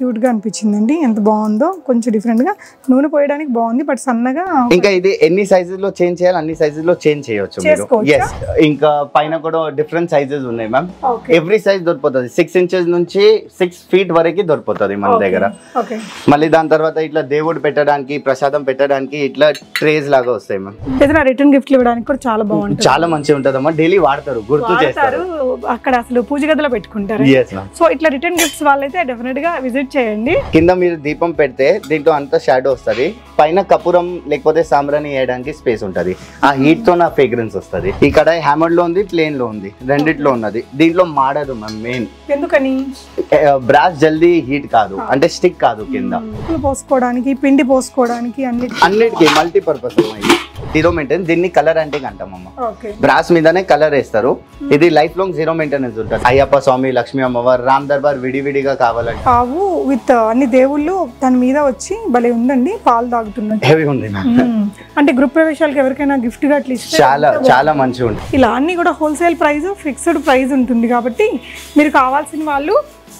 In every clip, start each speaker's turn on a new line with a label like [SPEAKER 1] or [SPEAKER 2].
[SPEAKER 1] క్యూట్గా అనిపించిందండి. ఎంత బాగుందో కొంచెం డిఫరెంట్గా నూనె పోయడానికి బాగుంది. బట్ సన్నగా
[SPEAKER 2] ఇంకా ఇది ఎన్ని సైజెస్లో చేంజ్ చేయాలి? అన్ని సైజెస్లో చేంజ్ చేయొచ్చు? ఎస్ ఇంకా పైన కూడా డిఫరెంట్ సైజెస్ ఉన్నాయి మ్యామ్. ఎవ్రీ సైజ్ దొరికిపోతుంది. సిక్స్ ఇంచెస్ నుంచి సిక్స్ ఫీట్ వరకు దొరికిపోతుంది మన దగ్గర. మళ్ళీ దాని తర్వాత ఇట్లా దేవుడు పెట్టడానికి ప్రసాదం పెట్టడానికి ఇట్లా ట్రేస్ లాగా వస్తాయి మ్యామ్.
[SPEAKER 1] ఏదైనా రిటర్న్ గిఫ్ట్లు ఇవ్వడానికి కూడా చాలా బాగుంటుంది.
[SPEAKER 2] చాలా మంచిగా ఉంటుందమ్మా డైలీ వాడతారు. గుర్తు చేస్తారు.
[SPEAKER 1] అక్కడ అసలు పూజ గదిలో పెట్టుకుంటారు. సో ఇట్లా రిటర్న్ గిఫ్ట్స్ వాళ్ళైతే డెఫినెట్గా విజిట్ చేయండి.
[SPEAKER 2] కింద మీరు దీపం పెడితే దీంట్లో అంతా షాడో వస్తుంది. పైన కపురం లేకపోతే సాంబ్రాణి వేయడానికి స్పేస్ ఉంటది. ఆ హీట్తో నా ఫ్రేగ్రెన్స్ వస్తుంది. ఇక్కడ హ్యామర్లో ఉంది ప్లేన్లో ఉంది. రెండిట్లో ఉన్నది. దీంట్లో మాడదు మ్యామ్ మెయిన్
[SPEAKER 1] ఎందుకని?
[SPEAKER 2] బ్రాస్ జల్దీ హీట్ కాదు. అంటే స్టిక్ కాదు కింద.
[SPEAKER 1] పోసుకోవడానికి పిండి పోసుకోవడానికి అన్నిటి
[SPEAKER 2] అన్నిటికీ మల్టీపర్పస్ ఇది జీరో మెయింటెనెన్స్ దీన్ని కలర్ అంటే అంటామమ్మ
[SPEAKER 1] ఓకే
[SPEAKER 2] బ్రాస్ మీదనే కలర్ వేస్తారు. ఇది లైఫ్ లాంగ్ జీరో మెయింటెనెన్స్ ఉంటుంది. అయ్యప్ప స్వామి లక్ష్మీ అమ్మవారు రామ్ దర్బార్ విడివిడిగా కావాలంటే.
[SPEAKER 1] ఆవు విత్ అన్ని దేవుళ్ళు దాని మీద వచ్చి భలే ఉందండి పాలు తాగుతున్నట్టు.
[SPEAKER 2] హెవీ ఉంది
[SPEAKER 1] మ్మ్. అంటే గ్రూప్ ప్రవేశాలకు ఎవరికైనా గిఫ్ట్గా అట్లా
[SPEAKER 2] చాలా చాలా మంచిగా ఉంటుంది.
[SPEAKER 1] ఇలా అన్ని కూడా హోల్సేల్ ప్రైస్ ఫిక్స్డ్ ప్రైస్ ఉంటుంది కాబట్టి మీరు కావాల్సిన వాళ్ళు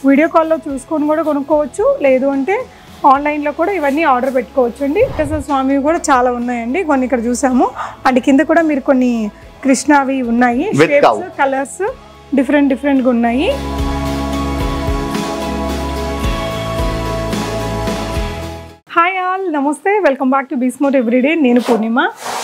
[SPEAKER 1] వీడియో కాల్లో చూసుకొని కూడా కొనుక్కోవచ్చు. లేదు అంటే ఆన్లైన్లో కూడా ఇవన్నీ ఆర్డర్ పెట్టుకోవచ్చు అండి వెంకటేశ్వర స్వామి కూడా చాలా ఉన్నాయండి. కొన్ని ఇక్కడ చూసాము. అండ్ కింద కూడా మీరు కొన్ని కృష్ణావి ఉన్నాయి.
[SPEAKER 2] cow.
[SPEAKER 1] కలర్స్ డిఫరెంట్ డిఫరెంట్గా ఉన్నాయి. హాయ్ ఆల్ నమస్తే. Welcome back to Beesmore everyday నేను పూర్ణిమ.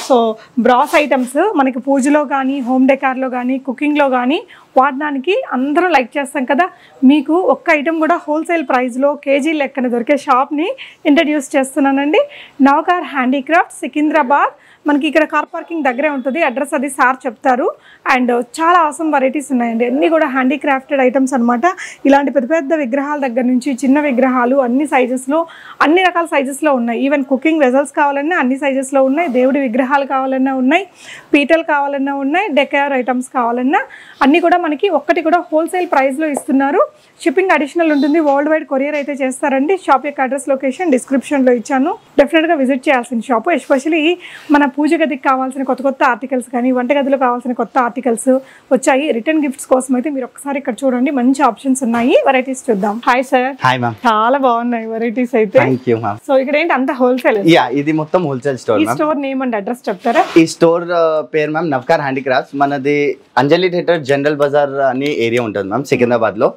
[SPEAKER 1] సో బ్రాస్ ఐటమ్స్ మనకి పూజలో కానీ హోమ్ డెకార్లో కానీ కుకింగ్లో కానీ వాడడానికి అందరూ లైక్ చేస్తాం కదా. మీకు ఒక్క ఐటెం కూడా హోల్సేల్ ప్రైస్లో కేజీ లెక్కన దొరికే షాప్ని ఇంట్రడ్యూస్ చేస్తున్నానండి. నవకార్ హ్యాండీక్రాఫ్ట్ సికింద్రాబాద్ మనకి ఇక్కడ కార్ పార్కింగ్ దగ్గరే ఉంటుంది. అడ్రస్ అది సార్ చెప్తారు. అండ్ చాలా అవసరం వెరైటీస్ ఉన్నాయండి. అన్నీ కూడా హ్యాండీక్రాఫ్టెడ్ ఐటమ్స్ అనమాట ఇలాంటి పెద్ద పెద్ద విగ్రహాల దగ్గర నుంచి చిన్న విగ్రహాలు అన్ని సైజెస్లో అన్ని రకాల సైజెస్లో ఉన్నాయి. ఈవెన్ కుకింగ్ వెజల్స్ కావాలన్నా అన్ని సైజెస్లో ఉన్నాయి. దేవుడి విగ్రహాలు కావాలన్నా ఉన్నాయి. పీటలు కావాలన్నా ఉన్నాయి. డెకర్ ఐటమ్స్ కావాలన్నా అన్నీ కూడా మనకి ఒక్కటి కూడా హోల్సేల్ ప్రైస్లో ఇస్తున్నారు. షిప్పింగ్ అడిషనల్ ఉంటుంది. వరల్డ్ వైడ్ కొరియర్ అయితే చేస్తారండి. షాప్ యొక్క అడ్రస్ లొకేషన్ డిస్క్రిప్షన్లో ఇచ్చాను. డెఫినెట్గా విజిట్ చేయాల్సిన షాపు ఎస్పెషలీ మన పూజ గదికి కావాల్సిన కొత్త కొత్త ఆర్టికల్స్ కానీ వంటగదిలో కావాల్సిన కొత్త ఆర్టికల్స్ వచ్చాయి. రిటర్న్ గిఫ్ట్స్ కోసం అయితే మీరు ఒక్కసారి ఇక్కడ చూడండి. మంచి ఆప్షన్స్ ఉన్నాయి. వెరైటీస్ చూద్దాం. హాయ్ సార్
[SPEAKER 2] హాయ్ మ్యామ్
[SPEAKER 1] చాలా బాగున్నాయి వెరైటీస్ అయితే.
[SPEAKER 2] థ్యాంక్ యూ మ్యామ్
[SPEAKER 1] సో ఇక్కడ ఏంటి? అంత హోల్సేల్
[SPEAKER 2] యా ఇది మొత్తం హోల్సేల్ స్టోర్
[SPEAKER 1] ఈ స్టోర్ నేమ్ అండ్ అడ్రస్ చెప్తారా?
[SPEAKER 2] ఈ స్టోర్ పేరు మ్యామ్ నవ్కార్ హ్యాండీక్రాఫ్ట్స్ మనది అంజలి థియేటర్ జనరల్ బజార్ అని ఏరియా ఉంటుంది మ్యామ్ సికింద్రాబాద్లో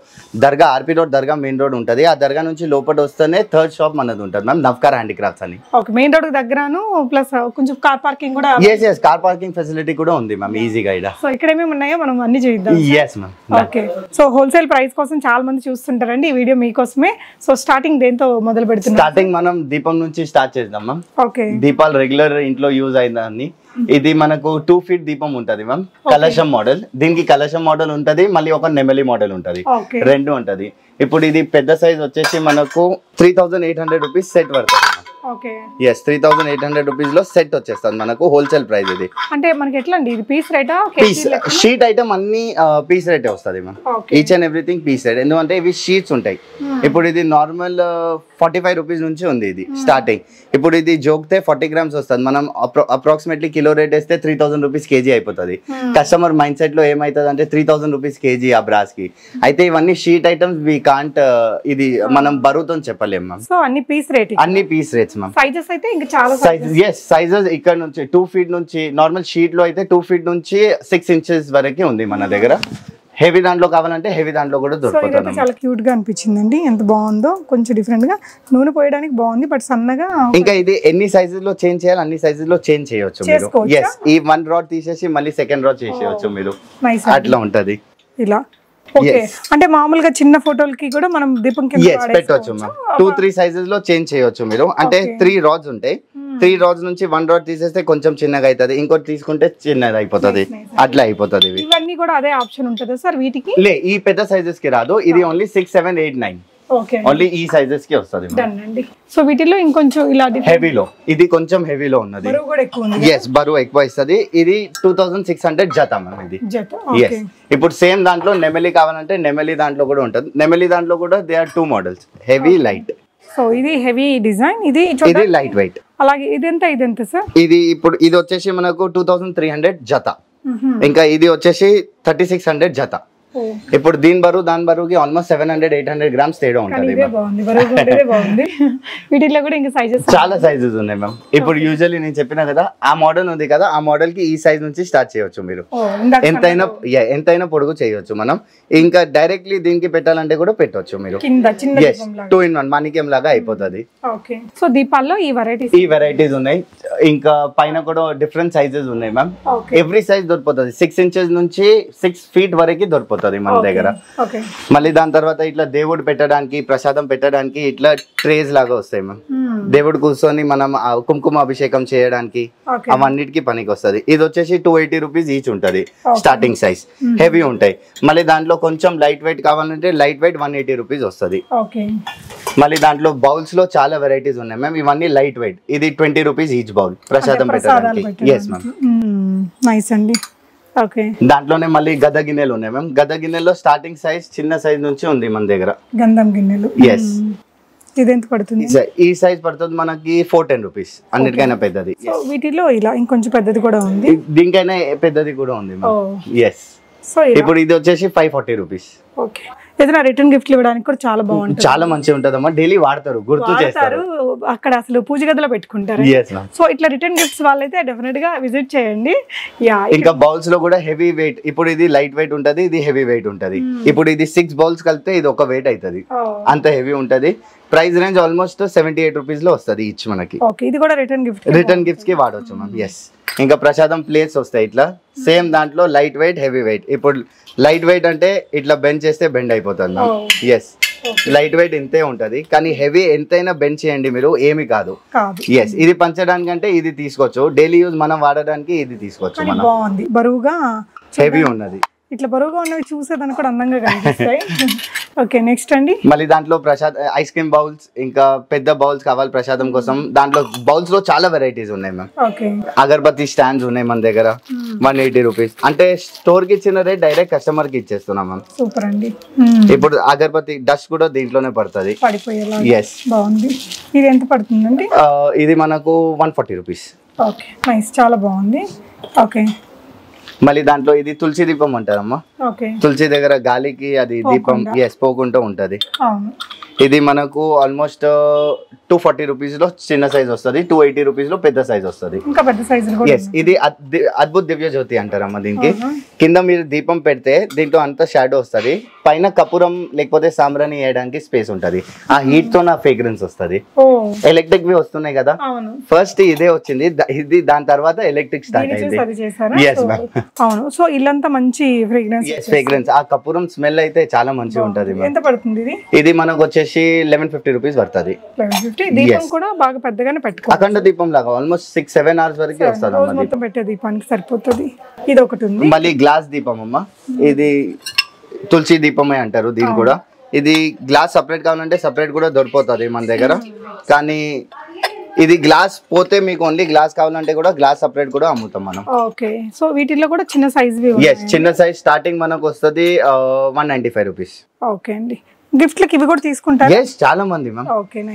[SPEAKER 2] దర్గా ఆర్పీ రోడ్ దర్గా మెయిన్ రోడ్ ఉంటుంది. ఆ దర్గా నుంచి లోపల వస్తేనే థర్డ్ షాప్ మనది ఉంటుంది మ్యామ్ నవ్కార్ హ్యాండీక్రాఫ్ట్స్ అని.
[SPEAKER 1] ఓకే మెయిన్ రోడ్ దగ్గరను ప్లస్ కొంచెం కార్ పార్కింగ్ కూడా
[SPEAKER 2] yes yes car parking facility కూడా ఉంది మ్యామ్ ఈజీగా ఇక్కడ
[SPEAKER 1] సో ఇక్కడ ఏమేమి ఉన్నాయో మనం అన్ని చేద్దాం
[SPEAKER 2] yes ma'am
[SPEAKER 1] okay so wholesale price కోసం చాలా మంది చూస్తుంటారండి ఈ వీడియో మీకోసమే. సో స్టార్టింగ్ దేంతో మొదలు పెడుతున్నారు?
[SPEAKER 2] స్టార్టింగ్ మనం దీపం నుంచి స్టార్ట్ చేద్దాం మ్యామ్.
[SPEAKER 1] ఓకే
[SPEAKER 2] దీపాలు రెగ్యులర్ ఇంట్లో యూజ్ అయిందని ఇది మనకు టూ ఫీట్ దీపం ఉంటది మ్యామ్ కలశం మోడల్ దీనికి కలశం మోడల్ ఉంటది మళ్ళీ ఒక నెమలి మోడల్ ఉంటది. రెండు ఉంటది. ఇప్పుడు ఇది పెద్ద సైజ్ వచ్చేసి మనకు three thousand eight hundred rupees set పడుతుంది. Yes three thousand eight hundred రూపీస్లో సెట్ వచ్చేస్తుంది మనకు హోల్సేల్ ప్రైస్ ఇది.
[SPEAKER 1] అంటే మనకి ఎట్లా అండి ఇది పీస్ రేటా
[SPEAKER 2] పీస్ షీట్ ఐటమ్ అన్ని పీస్ రేటే వస్తుంది ma'am each and everything piece rate ఎందుకంటే ఇవి షీట్స్ ఉంటాయి. ఇప్పుడు ఇది నార్మల్ ఫార్టీ ఫైవ్ రూపీస్ నుంచి ఉంది ఇది స్టార్టింగ్ ఇప్పుడు ఇది జోక్తే ఫార్టీ గ్రామ్స్ వస్తుంది. మనం అప్రాక్సిమేట్లీ కిలో రేట్ వేస్తే త్రీ థౌసండ్ రూపీస్ కేజీ అయిపోతుంది. కస్టమర్ మైండ్ సెట్లో ఏమైతుంది అంటే త్రీ థౌసండ్ రూపీస్ కేజీ ఆ బ్రాస్కి. అయితే ఇవన్నీ షీట్ ఐటమ్స్ వి కాంట్ ఇది మనం బరువుతో చెప్పలేం మ్యామ్
[SPEAKER 1] సో అన్ని పీస్ రేట్
[SPEAKER 2] అన్ని పీస్ రేట్స్ మ్యామ్
[SPEAKER 1] సైజెస్ అయితే ఇంకా చాలా
[SPEAKER 2] సైజెస్ ఎస్ సైజెస్ ఇక్కడ నుంచి టూ ఫీట్ నుంచి నార్మల్ షీట్లో అయితే టూ ఫీట్ నుంచి సిక్స్ ఇంచెస్ వరకు ఉంది మన దగ్గర. హెవీ దాంట్లో కావాలంటే హెవీ దాంట్లో కూడా దొరుకుతుంది
[SPEAKER 1] చాలా క్యూట్గా అనిపించిందండి. ఎంత బాగుందో కొంచెం డిఫరెంట్గా. నూనె పోయడానికి బాగుంది బట్ సన్నగా
[SPEAKER 2] ఇంకా ఇది ఎన్ని సైజెస్లో చేంజ్ చేయాలి అన్ని సైజెస్లో చేంజ్ చేయొచ్చు మీరు? ఎస్ ఈ వన్ రాడ్ తీసేసి మళ్ళీ సెకండ్ రాడ్ చేసేయచ్చు మీరు.
[SPEAKER 1] నైస్
[SPEAKER 2] అట్లా ఉంటది.
[SPEAKER 1] ఇలా. అంటే మామూలుగా చిన్న ఫోటోలకి కూడా మనం దీపం కింద
[SPEAKER 2] పెట్టవచ్చు టూ త్రీ సైజెస్లో చేంజ్ చేయొచ్చు మీరు. అంటే. త్రీ రాడ్స్ ఉంటాయి. త్రీ రాడ్స్ నుంచి వన్ రాడ్ తీసేస్తే కొంచెం చిన్నగా అవుతుంది ఇంకోటి తీసుకుంటే చిన్నది అయిపోతుంది. అట్లా అయిపోతుంది ఇవి.
[SPEAKER 1] ఇవన్నీ కూడా అదే ఆప్షన్ ఉంటుందా సార్ వీటికి?
[SPEAKER 2] లే ఈ పెద్ద సైజెస్కి రాదు. ఇది only six seven eight nine only ఈ సైజెస్కి వస్తుంది
[SPEAKER 1] సో వీటిలో ఇంకొంచెం ఇలా
[SPEAKER 2] హెవీలో ఇది కొంచెం హెవీలో ఉన్నది. ఎస్ బరువు ఎక్కువ ఇస్తుంది ఇది టూ థౌసండ్ సిక్స్ హండ్రెడ్ జత మ్యామ్ ఇది. ఎస్ ఇప్పుడు సేమ్ దాంట్లో నెమలి కావాలంటే నెమలి దాంట్లో కూడా ఉంటుంది. నెమలి దాంట్లో కూడా they are two models heavy light
[SPEAKER 1] so ఇది హెవీ డిజైన్ ఇది
[SPEAKER 2] ఇది లైట్ వెయిట్
[SPEAKER 1] అలాగే ఇది ఎంత ఇది ఎంత సార్
[SPEAKER 2] ఇది ఇప్పుడు ఇది వచ్చేసి మనకు టూ థౌసండ్ త్రీ హండ్రెడ్ జత. ఇంకా ఇది వచ్చేసి థర్టీ సిక్స్ హండ్రెడ్ జత. ఇప్పుడు దీని బరువు దాని బరువుకి almost seven hundred eight hundred grams తేడా ఉంటుంది
[SPEAKER 1] వీటిలో కూడా ఇంకా సైజెస్
[SPEAKER 2] చాలా సైజెస్ ఉన్నాయి మ్యామ్ ఇప్పుడు యూజువల్లీ నేను చెప్పిన కదా ఆ మోడల్ ఉంది కదా ఆ మోడల్కి ఈ సైజ్ నుంచి స్టార్ట్ చేయొచ్చు మీరు. ఎంతైనా ఎంతైనా పొడుగు చేయొచ్చు మనం. ఇంకా డైరెక్ట్లీ దీనికి పెట్టాలంటే కూడా పెట్టొచ్చు మీరు. టూ ఇన్ వన్ మాణిక్యం లాగా. అయిపోతుంది.
[SPEAKER 1] ఓకే. సో దీపాల్లో ఈ వెరైటీస్
[SPEAKER 2] ఈ వెరైటీస్ ఉన్నాయి. ఇంకా పైన కూడా డిఫరెంట్ సైజెస్ ఉన్నాయి మ్యామ్ ఎవ్రీ సైజ్ దొరికిపోతుంది. సిక్స్ ఇంచెస్ నుంచి సిక్స్ ఫీట్ వరకు దొరికిపోతుంది. మన దగ్గర. మళ్ళీ దాని తర్వాత ఇట్లా దేవుడు పెట్టడానికి ప్రసాదం పెట్టడానికి ఇట్లా ట్రేస్ లాగా వస్తాయి మ్యామ్. దేవుడు కూర్చొని మనం కుంకుమ అభిషేకం చేయడానికి అవన్నిటికి పనికి వస్తుంది. ఇది వచ్చేసి టూ ఎయిటీ రూపీస్ ఈచ్ ఉంటుంది స్టార్టింగ్ సైజ్ హెవీ ఉంటాయి. మళ్ళీ దాంట్లో కొంచెం లైట్ వెయిట్ కావాలంటే light weight one eighty rupees వస్తుంది. మళ్ళీ దాంట్లో బౌల్స్లో చాలా వెరైటీస్ ఉన్నాయి మ్యామ్. ఇవన్నీ లైట్ వెయిట్ ఇది ట్వంటీ రూపీస్ ఈచ్ బౌల్ ప్రసాదం పెట్టడానికి. ఎస్ మ్యామ్
[SPEAKER 1] నైస్ అండి.
[SPEAKER 2] దాంట్లోనే మళ్ళీ గద గిన్నెలు ఉన్నాయి మ్యామ్. గద గిన్నెలో స్టార్టింగ్ సైజ్ చిన్న సైజ్ నుంచి ఉంది మన దగ్గర.
[SPEAKER 1] గంధం గిన్నెలు.
[SPEAKER 2] ఎస్
[SPEAKER 1] ఇది ఎంత పడుతుంది?
[SPEAKER 2] ఈ సైజ్ పడుతుంది మనకి ఫోర్ టెన్ రూపీస్. అన్నిటికైనా పెద్దది.
[SPEAKER 1] వీటిలో ఇలా ఇంకొంచెం పెద్దది కూడా ఉంది.
[SPEAKER 2] దీనికైనా పెద్దది కూడా ఉంది ఎస్
[SPEAKER 1] సో
[SPEAKER 2] ఇప్పుడు ఇది వచ్చేసి ఫైవ్ ఫార్టీ రూపీస్.
[SPEAKER 1] ఓకే. ఏదైనా రిటర్న్ గిఫ్ట్లు ఇవ్వడానికి కూడా చాలా బాగుంటుంది.
[SPEAKER 2] చాలా మంచిగా ఉంటదమ్మా. డైలీ వాడతారు గుర్తు చేస్తారు.
[SPEAKER 1] అక్కడ అసలు పూజ గదిలో పెట్టుకుంటారు. సో ఇట్లా రిటర్న్ గిఫ్ట్స్ వాళ్ళైతే డెఫినెట్గా విజిట్ చేయండి. యా
[SPEAKER 2] ఇంకా బౌల్స్లో కూడా హెవీ వెయిట్ ఇప్పుడు ఇది లైట్ వెయిట్ ఉంటది ఇది హెవీ వెయిట్ ఉంటది. ఇప్పుడు ఇది సిక్స్ బౌల్స్ కలిపితే ఇది ఒక వెయిట్ అవుతుంది అంత హెవీ ఉంటది. Price range almost seventy eight రూపీస్లో వస్తుంది ఇచ్ మనకి.
[SPEAKER 1] ఓకే ఇది కూడా రిటర్న్ గిఫ్ట్
[SPEAKER 2] రిటర్న్ గిఫ్ట్స్కి వాడవచ్చు మ్యామ్ ఎస్ ఇంకా ప్రసాదం ప్లేట్స్ వస్తాయి ఇట్లా. సేమ్ దాంట్లో లైట్ వెయిట్ హెవీ వెయిట్ ఇప్పుడు లైట్ వెయిట్ అంటే ఇట్లా బెండ్ చేస్తే బెండ్ అయిపోతుంది మ్యామ్ ఎస్ లైట్ వెయిట్ ఇంతే ఉంటది. కానీ హెవీ ఎంతైనా బెండ్ చేయండి మీరు ఏమి కాదు. ఎస్ ఇది పంచడానికంటే ఇది తీసుకోవచ్చు. డైలీ యూజ్ మనం వాడడానికి ఇది తీసుకోవచ్చు మనం.
[SPEAKER 1] బాగుంది. బరువుగా
[SPEAKER 2] హెవీ ఉన్నది.
[SPEAKER 1] ఇట్లా బరువుగా ఉన్నవి చూసేదానికి కూడా అందంగా కనిపిస్తాయి. ఓకే నెక్స్ట్ అండి.
[SPEAKER 2] మళ్ళీ దాంట్లో ప్రసాద్ ఐస్ క్రీమ్ బౌల్స్ ఇంకా పెద్ద బౌల్స్ కావాలి ప్రసాదం కోసం. దాంట్లో బౌల్స్లో చాలా వెరైటీస్ ఉన్నాయి మ్యామ్
[SPEAKER 1] ఓకే
[SPEAKER 2] అగరబత్తి స్టాండ్స్ ఉన్నాయి మన దగ్గర. వన్ ఎయిటీ రూపీస్ అంటే స్టోర్కి ఇచ్చిన రేట్ డైరెక్ట్ కస్టమర్కి ఇచ్చేస్తున్నాం మ్యామ్
[SPEAKER 1] సూపర్ అండి. మ్మ్.
[SPEAKER 2] ఇప్పుడు అగరబత్తి డస్ట్ కూడా దీంట్లోనే పడుతుంది. ఎస్
[SPEAKER 1] బాగుంది. ఇది ఎంత పడుతుందండి?
[SPEAKER 2] ఇది మనకు one forty rupees
[SPEAKER 1] okay nice చాలా బాగుంది. ఓకే
[SPEAKER 2] మళ్ళీ దాంట్లో ఇది తులసి దీపం అంటారమ్మా తులసి దగ్గర గాలికి అది దీపం ఎస్ పోకుండా ఉంటది. ఇది మనకు ఆల్మోస్ట్ టూ ఫార్టీ రూపీస్లో చిన్న సైజ్ వస్తుంది టూ ఎయిటీ రూపీస్లో పెద్ద సైజ్ వస్తుంది.
[SPEAKER 1] ఇంకా పెద్ద
[SPEAKER 2] ఎస్ ఇది అద్భుత దివ్య జ్యోతి అంటారమ్మా దీనికి. కింద మీరు దీపం పెడితే దీంట్లో అంతా షాడో వస్తుంది. పైన కపురం లేకపోతే సాంబ్రాణి వేయడానికి స్పేస్ ఉంటది. ఆ హీట్తో నా ఫ్రేగ్రెన్స్ వస్తుంది. ఎలక్ట్రిక్ వి వస్తున్నాయి కదా. ఫస్ట్ ఇదే వచ్చింది ఇది దాని తర్వాత ఎలక్ట్రిక్ స్టార్ట్ అయింది.
[SPEAKER 1] అవును. సో ఇల్లంతా మంచి ఫ్రేగ్రెన్స్
[SPEAKER 2] ఫ్రేగ్రెన్స్ ఆ కపురం స్మెల్ అయితే చాలా మంచిగా ఉంటది
[SPEAKER 1] ఇది?
[SPEAKER 2] మనకు వచ్చేసి లెవెన్ ఫిఫ్టీ రూపీస్ పడుతుంది.
[SPEAKER 1] దీపం కూడా బాగా పెద్దగానే పెట్టుకో
[SPEAKER 2] అఖండ దీపం లాగా ఆల్మోస్ట్ సిక్స్ సెవెన్ అవర్స్ వరకు వస్తుంది
[SPEAKER 1] రోజు మొత్తం పెట్టే దీపానికి సరిపోతుంది. ఇది ఒకటి ఉంది.
[SPEAKER 2] మళ్ళీ గ్లాస్ దీపం అమ్మ. ఇది తులసి దీపమే అంటారు దీన్ని కూడా. ఇది గ్లాస్ సపరేట్ కావాలంటే సపరేట్ కూడా దొరికిపోతుంది మన దగ్గర. కానీ ఇది గ్లాస్ పోతే మీకు ఓన్లీ గ్లాస్ కావాలంటే కూడా గ్లాస్ సపరేట్ కూడా అమ్ముతాం మనం.
[SPEAKER 1] ఓకే. సో వీటిల్లో కూడా చిన్న సైజ్
[SPEAKER 2] ఎస్ చిన్న సైజ్ స్టార్టింగ్ మనకు వస్తుంది one ninety five rupees
[SPEAKER 1] okay అండి. గిఫ్ట్లకి ఇవి కూడా తీసుకుంటారు?
[SPEAKER 2] ఎస్ చాలా మంది మ్యామ్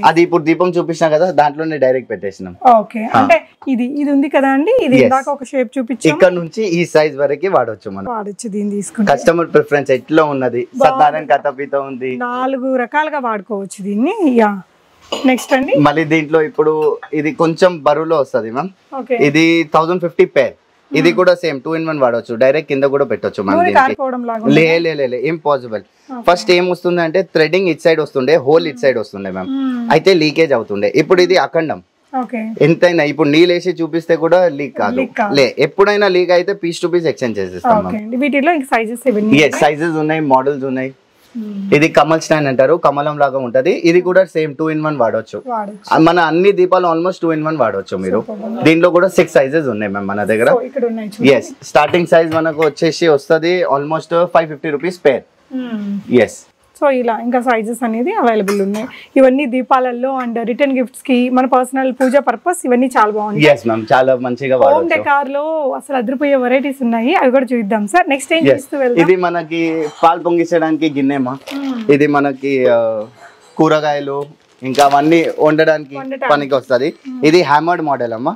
[SPEAKER 2] అది ఇప్పుడు దీపం చూపించినా కదా దాంట్లోనే డైరెక్ట్ పెట్టేసినాం.
[SPEAKER 1] ఓకే అంటే ఇది ఇది ఉంది కదా అండి? ఇది. ఇందాక ఒక షేప్ చూపించాం
[SPEAKER 2] ఇక్కడ నుంచి ఈ సైజ్ వరకు వాడవచ్చు మనం.
[SPEAKER 1] వాడచ్చు దీన్ని తీసుకుంటే.
[SPEAKER 2] కస్టమర్ ప్రిఫరెన్స్ ఎట్లా ఉన్నది? సత్యనారాయణ కథపీత ఉంది.
[SPEAKER 1] నాలుగు రకాలుగా వాడుకోవచ్చు దీన్ని. యా నెక్స్ట్ అండి.
[SPEAKER 2] మళ్ళీ దీంట్లో ఇప్పుడు ఇది కొంచెం బరువులో వస్తుంది మ్యామ్ ఇది థౌసండ్ ఫిఫ్టీ పేర్ ఇది కూడా సేమ్ టూ ఇన్ వన్ వాడవచ్చు డైరెక్ట్ కింద కూడా పెట్టొచ్చు మనం లే లే లే లే ఇంపాసిబుల్ ఫస్ట్ ఏం వస్తుంది అంటే థ్రెడింగ్ ఇట్ సైడ్ వస్తుండే హోల్ ఇట్ సైడ్ వస్తుండే మ్యామ్ అయితే లీకేజ్ అవుతుండే. ఇప్పుడు ఇది అఖండం. ఎంతైనా ఇప్పుడు నీళ్ళు వేసి చూపిస్తే కూడా లీక్ కాదు. లే ఎప్పుడైనా లీక్ అయితే పీస్ టు పీస్ ఎక్స్చేంజ్ చేసేస్తాం
[SPEAKER 1] సైజెస్
[SPEAKER 2] ఉన్నాయి మోడల్స్ ఉన్నాయి. ఇది కమల్ స్టాండ్ అంటారు. కమలం లాగా ఉంటది. ఇది కూడా సేమ్ టూ ఇన్ వన్ వాడవచ్చు
[SPEAKER 1] వాడచ్చు.
[SPEAKER 2] మన అన్ని దీపాలు ఆల్మోస్ట్ టూ ఇన్ వన్ వాడవచ్చు మీరు. దీంట్లో కూడా సిక్స్ సైజెస్ ఉన్నాయి మ్యామ్ మన దగ్గర. ఎస్ స్టార్టింగ్ సైజ్ మనకు వచ్చేసి వస్తుంది almost five fifty rupees pair yes
[SPEAKER 1] so ఇలా ఇంకా సైజెస్ అనేది అవైలబుల్ ఉన్నాయి. ఇవన్నీ దీపాలలో అండ్ రిటర్న్ గిఫ్ట్స్కి మన పర్సనల్ పూజ పర్పస్ ఇవన్నీ చాలా బాగుంటాయి.
[SPEAKER 2] చాలా మంచిగా
[SPEAKER 1] హోమ్ డెకార్లో అసలు అదిరిపోయే వెరైటీస్ ఉన్నాయి. అవి కూడా చూద్దాం సార్ నెక్స్ట్ ఏం. చేస్తూ వెళ్దాం?
[SPEAKER 2] ఇది మనకి పాలు పొంగించడానికి గిన్నెమా ఇది మనకి కూరగాయలు ఇంకా అవన్నీ వండడానికి. పనికి వస్తది. ఇది హ్యామర్డ్ మోడల్ అమ్మా.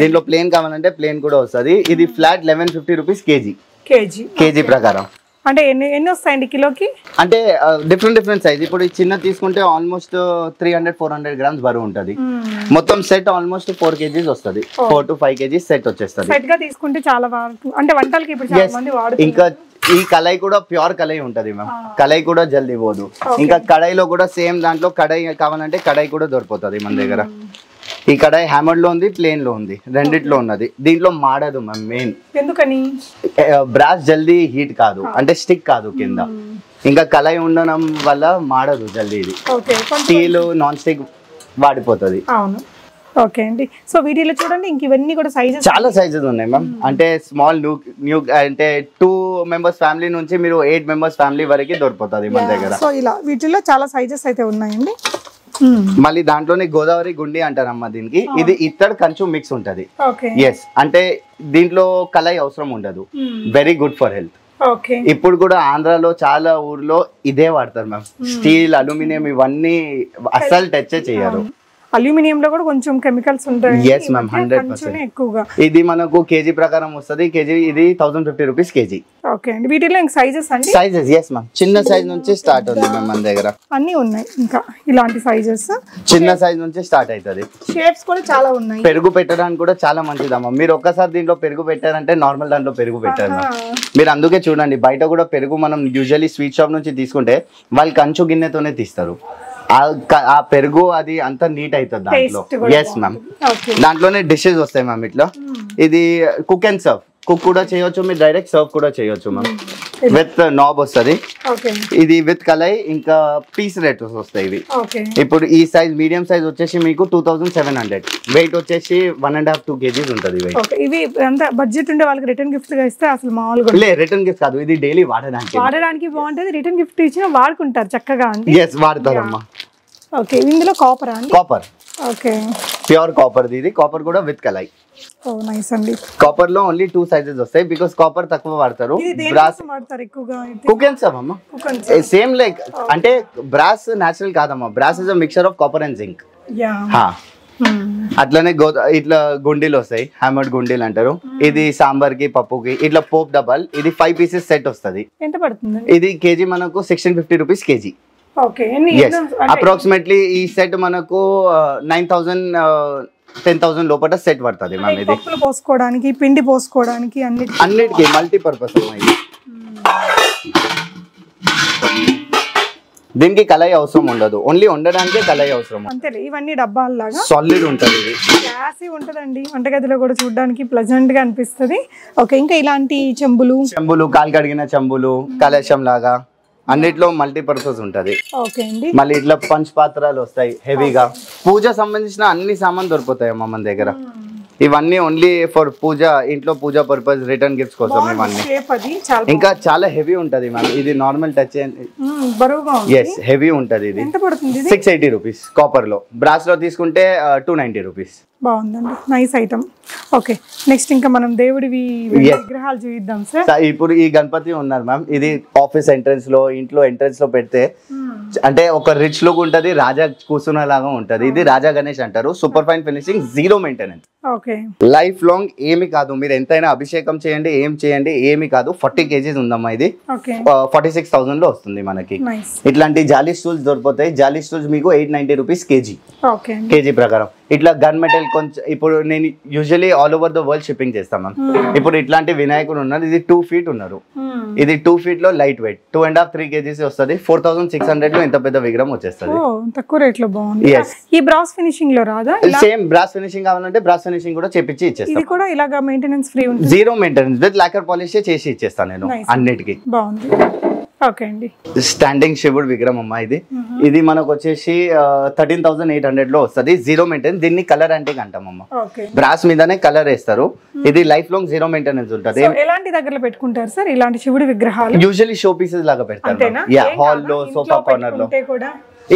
[SPEAKER 2] దీంట్లో ప్లేన్ కావాలంటే ప్లేన్ కూడా వస్తది. ఇది flat eleven fifty rupees KG.
[SPEAKER 1] KG.
[SPEAKER 2] KG ప్రకారం.
[SPEAKER 1] అంటే ఎన్ని ఎన్ని వస్తాయండి కిలోకి?
[SPEAKER 2] అంటే డిఫరెంట్ డిఫరెంట్ సైజ్ ఇప్పుడు ఈ చిన్న తీసుకుంటే almost three hundred four hundred grams బరువు ఉంటుంది. మొత్తం సెట్ ఆల్మోస్ట్ ఫోర్ కేజీస్ వస్తుంది. Four to five KGs set వచ్చేస్తుంది.
[SPEAKER 1] సెట్గా తీసుకుంటే చాలా అంటే వంటలకి ఇప్పుడు చాలా. మంది
[SPEAKER 2] ఇంకా ఈ కళాయి కూడా ప్యూర్ కళాయి ఉంటది మ్యామ్ కళాయి కూడా జల్దీ పోదు. ఇంకా కడాయిలో కూడా సేమ్ దాంట్లో కడాయి కావాలంటే కడాయి కూడా దొరికిపోతుంది మన దగ్గర. ఈ కడాయి హ్యామర్డ్లో ఉంది ప్లేన్లో ఉంది. రెండిట్లో ఉన్నది. దీంట్లో మాడదు మ్యామ్ మెయిన్.
[SPEAKER 1] ఎందుకని?
[SPEAKER 2] బ్రాస్ జల్దీ హీట్ కాదు. అంటే స్టిక్ కాదు కింద. ఇంకా కళాయి ఉండడం వల్ల మాడదు జల్దీ ఇది. స్టీల్ నాన్ స్టిక్ వాడిపోతుంది.
[SPEAKER 1] అవును. ఓకే అండి. సో వీటిలో చూడండి ఇంక ఇవన్నీ కూడా సైజెస్
[SPEAKER 2] చాలా సైజెస్ ఉన్నాయి మ్యామ్. అంటే స్మాల్ న్యూ న్యూ అంటే టూ మెంబర్స్ ఫ్యామిలీ నుంచి మీరు ఎయిట్ మెంబర్స్ ఫ్యామిలీ వరకు దొరికిపోతుంది మన దగ్గర.
[SPEAKER 1] సో ఇలా వీటిలో చాలా సైజెస్ అయితే ఉన్నాయండి.
[SPEAKER 2] మళ్ళీ దాంట్లోనే గోదావరి గుండి అంటారమ్మా దీనికి. ఇది ఇత్తడి కంచు మిక్స్ ఉంటది. ఎస్ అంటే దీంట్లో కలయి అవసరం ఉండదు. వెరీ గుడ్ ఫర్ హెల్త్ ఇప్పుడు కూడా ఆంధ్రాలో చాలా ఊర్లో ఇదే వాడతారు మ్యామ్. స్టీల్ అల్యూమినియం ఇవన్నీ అస్సలు టచ్ చేయరు
[SPEAKER 1] అల్యూమినియం లో కూడా కొంచెం కెమికల్స్ ఉంటాయి.
[SPEAKER 2] Yes, ma'am, 100%.
[SPEAKER 1] కొంచెం ఎక్కువగా.
[SPEAKER 2] ఇది మనకు కేజీ ప్రకారం వస్తుంది. కేజీ ఇది thousand fifty rupees KG.
[SPEAKER 1] Okay అండి. వీటిలో ఇంక సైజెస్ అండి?
[SPEAKER 2] సైజెస్ ఎస్ మ్యామ్ చిన్న సైజ్ నుంచి స్టార్ట్ ఉంది మ్యామ్ మన దగ్గర.
[SPEAKER 1] అన్నీ ఉన్నాయి ఇంకా ఇలాంటి సైజెస్
[SPEAKER 2] చిన్న సైజ్ నుంచి స్టార్ట్ అవుతుంది.
[SPEAKER 1] షేప్స్ కూడా చాలా ఉన్నాయి.
[SPEAKER 2] పెరుగు పెట్టడానికి కూడా చాలా మంచిదమ్మా మీరు ఒక్కసారి దీంట్లో పెరుగు పెట్టారంటే నార్మల్ దాంట్లో పెరుగు పెట్టారు. మీరు అందుకే చూడండి బయట కూడా పెరుగు మనం యూజువల్లీ స్వీట్ షాప్ నుంచి తీసుకుంటే వాళ్ళు కంచు గిన్నెతోనే తీస్తారు. ఆ పెరుగు అది అంత నీట్ అవుతుంది దాంట్లో. ఎస్ మ్యామ్ దాంట్లోనే డిషెస్ వస్తాయి మ్యామ్ ఇట్లా. ఇది కుక్ అండ్ సర్వ్ కుక్ కూడా చేయొచ్చు మీరు డైరెక్ట్ సర్వ్ కూడా చేయొచ్చు మ్యామ్ విత్ నాబ్ వస్తుంది.
[SPEAKER 1] ఓకే
[SPEAKER 2] ఇది విత్ కలై ఇంకా పీస్ రేట్స్ వస్తాయి ఇవి. ఇప్పుడు ఈ సైజ్ మీడియం సైజ్ వచ్చేసి మీకు two thousand seven hundred weight వచ్చేసి one and half two KGs ఉంటుంది
[SPEAKER 1] ఇవి బడ్జెట్ ఉండే వాళ్ళకి రిటర్న్ గిఫ్ట్గా ఇస్తే అసలు మామూలుగా
[SPEAKER 2] లే రిటర్న్ గిఫ్ట్ కాదు. ఇది డైలీ వాడడానికి.
[SPEAKER 1] వాడడానికి బాగుంటుంది. రిటర్న్ గిఫ్ట్ ఇచ్చినా వాడుకుంటారు చక్కగా
[SPEAKER 2] వాడతారమ్మా.
[SPEAKER 1] ఓకే ఇందులో కాపర్ అండి?
[SPEAKER 2] Copper
[SPEAKER 1] okay.
[SPEAKER 2] ప్యూర్ కాపర్ ఇది. కాపర్ కూడా విత్ కలై
[SPEAKER 1] ఓ నైస్ అండి.
[SPEAKER 2] కాపర్లో ఓన్లీ టూ సైజెస్ వస్తాయి బికాస్ కాపర్ తక్కువ వాడతారు. బ్రాస్
[SPEAKER 1] కోసం వాడతారు ఎక్కువగా? అయితే?
[SPEAKER 2] కుక్ అండ్ సమ్ అమ్మా. లైక్ అంటే బ్రాస్ నేచురల్ కాదమ్మా. Brass is a mixture of copper and zinc
[SPEAKER 1] yeah.
[SPEAKER 2] అట్లనే గో ఇట్లా గుండీలు వస్తాయి. హ్యామర్డ్ గుండీలు అంటారు. ఇది సాంబార్కి పప్పుకి ఇట్లా పోప్ డబల్ ఇది ఫైవ్ పీసెస్ సెట్ వస్తుంది. ఇది కేజీ మనకు sixteen fifty rupees KG. Approximately ఈ సెట్ మనకు నైన్ థౌసండ్ టెన్ థౌసండ్ లోపల సెట్ పడుతుంది మ్యామ్ ఇది.
[SPEAKER 1] పోసుకోవడానికి పిండి పోసుకోవడానికి అన్నిటి
[SPEAKER 2] అన్నిటికీ మల్టీపర్పస్ ఇది. దీనికి కళాయి అవసరం ఉండదు. ఓన్లీ వండడానికే కళాయి అవసరం
[SPEAKER 1] అంతేలే ఇవన్నీ డబ్బాల్లాగా?
[SPEAKER 2] సాలిడ్ ఉంటుంది ఇది.
[SPEAKER 1] గ్యాసీ ఉంటుందండి. వంటగదిలో కూడా చూడడానికి ప్లెజెంట్గా అనిపిస్తుంది. ఓకే ఇంకా ఇలాంటి చెంబులు?
[SPEAKER 2] చెంబులు కాలు కడిగిన చెంబులు కలశం లాగా. అన్నిట్లో మల్టీపర్పస్ ఉంటది. మళ్ళీ ఇట్లా పంచ్ పాత్రలు వస్తాయి హెవీగా పూజ సంబంధించిన అన్ని సామాన్ దొరుకుతాయి అమ్మ మన దగ్గర. ఇవన్నీ ఓన్లీ ఫర్ పూజ ఇంట్లో పూజ పర్పస్ రిటర్న్ గిఫ్ట్స్ కోసం ఇవన్నీ. ఇంకా చాలా హెవీ ఉంటది మ్యామ్ ఇది నార్మల్ టచ్ ఎస్ హెవీ ఉంటది ఇది. సిక్స్ ఎయిటీ రూపీస్ కాపర్లో. బ్రాస్లో తీసుకుంటే టూ నైన్టీ రూపీస్
[SPEAKER 1] బాగుందండి. నైస్ ఐటమ్ ఓకే నెక్స్ట్ ఇంకా మనం దేవుడివి విగ్రహాలు చూద్దాం సార్
[SPEAKER 2] ఇప్పుడు ఈ గణపతి ఉన్నారు మ్యామ్ ఇది ఆఫీస్ ఎంట్రన్స్లో ఇంట్లో ఎంట్రన్స్లో పెడితే అంటే ఒక రిచ్ లుక్ ఉంటది రాజా కూర్చున్న లాగా ఉంటది. ఇది రాజా గణేష్ అంటారు. Super fine finishing zero maintenance life long ఏమి కాదు. మీరు ఎంతైనా అభిషేకం చేయండి ఏం చేయండి ఏమి కాదు. ఫార్టీ కేజీస్ ఉందమ్మా ఇది. ఫార్టీ సిక్స్ థౌసండ్లో వస్తుంది మనకి. ఇట్లాంటి జాలీ స్టూల్స్ దొరికిపోతాయి. జాలీ స్టూల్స్ మీకు eight ninety rupees KG. KG ప్రకారం. ఇట్లా గన్ మెటల్ కొంచెం ఇప్పుడు నేను usually all over the world shipping చేస్తాం మ్యామ్. ఇప్పుడు ఇట్లాంటి వినాయకుడు ఉన్నారు. ఇది టూ ఫీట్ ఉన్నారు.
[SPEAKER 1] మ్మ్.
[SPEAKER 2] ఇది two ఫీట్లో light weight. Two and half three KGs వస్తుంది. ఫోర్ థౌసండ్ సిక్స్ హండ్రెడ్లో ఇంత పెద్ద విగ్రహం వచ్చేస్తుంది.
[SPEAKER 1] తక్కువ రేట్లో బాగుంది. ఈ బ్రాస్ ఫినిషింగ్లో రాదా?
[SPEAKER 2] సేమ్ బ్రాస్ ఫినిషింగ్ కావాలంటే బ్రాస్ ఫినిషింగ్ కూడా చేపించి
[SPEAKER 1] ఇది
[SPEAKER 2] ఇచ్చేస్తాం
[SPEAKER 1] కూడా ఇలాగా మెయింటెనెన్స్ ఫ్రీ ఉంటుంది.
[SPEAKER 2] Zero maintenance with lacquer polish చేసి ఇచ్చేస్తాను నేను. అన్నిటికీ.
[SPEAKER 1] బాగుంది. ఓకే అండి.
[SPEAKER 2] స్టాండింగ్ శివుడు విగ్రహం అమ్మా ఇది. ఇది మనకు వచ్చేసి థర్టీన్ థౌసండ్ ఎయిట్ హండ్రెడ్లో వస్తుంది. జీరో మెయింటెనెన్స్ దీన్ని కలర్ అంటాం అమ్మ
[SPEAKER 1] ఓకే.
[SPEAKER 2] బ్రాస్ మీదనే కలర్ వేస్తారు. ఇది లైఫ్ లాంగ్ జీరో మెయింటెనెన్స్ ఉంటుంది
[SPEAKER 1] ఎలాంటి దగ్గర పెట్టుకుంటారు సార్? ఇలాంటి శివుడి విగ్రహాలు?
[SPEAKER 2] యూజువల్లీ షో పీసెస్ లాగా పెడతారు యా
[SPEAKER 1] ఏం
[SPEAKER 2] హాల్? లో సోఫా
[SPEAKER 1] కార్నర్లో.